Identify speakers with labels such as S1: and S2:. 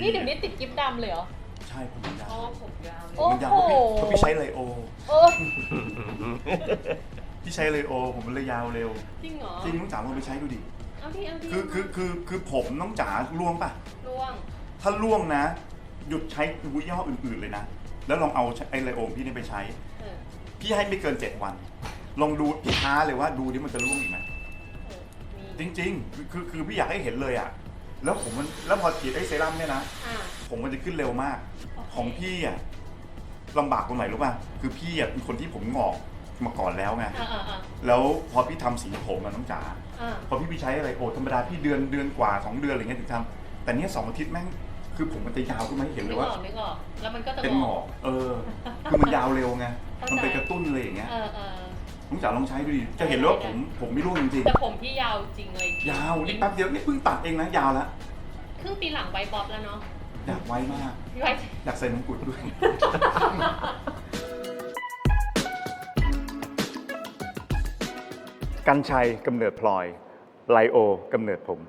S1: นี่เดี๋ยวนี้ติดกิฟต์ดำเลยเหรอ
S2: ใช่ผมยาว
S3: อ๋อผมยาว
S1: โอ้
S2: ผมยาวเพราะพี่เพราะพี่ใช้ไลโอ
S1: โอ้
S2: พี่ใช้ไลโอ ผมมันเลยยาวเร็ว
S3: จริงเหรอ
S2: จริงน้องจ๋าลองไปใช้ดูดิ
S3: เอาที่เอาที่
S2: คือคือคือคือผมน้องจ๋าล่วงป่ะ
S3: ร่วง
S2: ถ้าล่วงนะ หยุดใช้วุ้ยยี่ห้ออื่นๆเลยนะ แล้วลองเอาไอ้ไลโอพี่นี่ไปใช้
S3: เออ
S2: พี่ให้ไม่เกิน 7 วัน ลองดูพี่ท้าเลยว่าดูดิมันจะร่วงอีกไหม
S3: เออมี
S2: จริง ๆ คือคือคือพี่อยากให้เห็นเลยอะ แล้วผมมันแล้วพอฉีดไอ้เซรั่มเนี่ยนะ
S3: อ่า
S2: ผมมันจะขึ้นเร็วมาก
S3: โอเค
S2: ของพี่อะลำบากตรงไหนรู้ป่ะ คือพี่อะเป็นคนที่ผมงอกมาก่อนแล้วไง
S3: อ่าอ่าอ่า
S2: แล้วพอพี่ทำสีผมอะน้องจ๋า
S3: อ่า
S2: พอพี่ไปใช้อะไรโอ้ธรรมดาพี่เดือนเดือนกว่าสองเดือนอะไรเงี้ยถึงทำแต่เนี้ยสองอาทิตย์แม่งคือผมมันจะยาวขึ้นมาให้เห็นเล
S3: นึ
S2: ย
S3: กอ
S2: ว่า
S3: อกนึกออกแล้วมันก็จะ
S2: เป็นหงอก เออ คือมันยาวเร็วไง
S3: เข้าใจ
S2: มันไปกระตุ้นเลยอย่างเงี้ย
S3: เออเออ
S2: น้องจ๋าลองใช้ดูดิจะเห็นเลยว่าผมผมไม่ร่วงจริง
S3: แต่ผมพี่ยาวจริงเลย
S2: ๆยาวนี่แป๊บเดียวนี่เพิ่งตัดเองนะยาวแล้ว
S3: ครึ่งปีหลังไวบ๊อบแล้วเนาะ
S2: อยากไว้มาก
S3: พี่ไว้
S2: อยากใส่มงกุฎด้วย กัญชัยกำเนิดพลอย ไลโอกำเนิดผม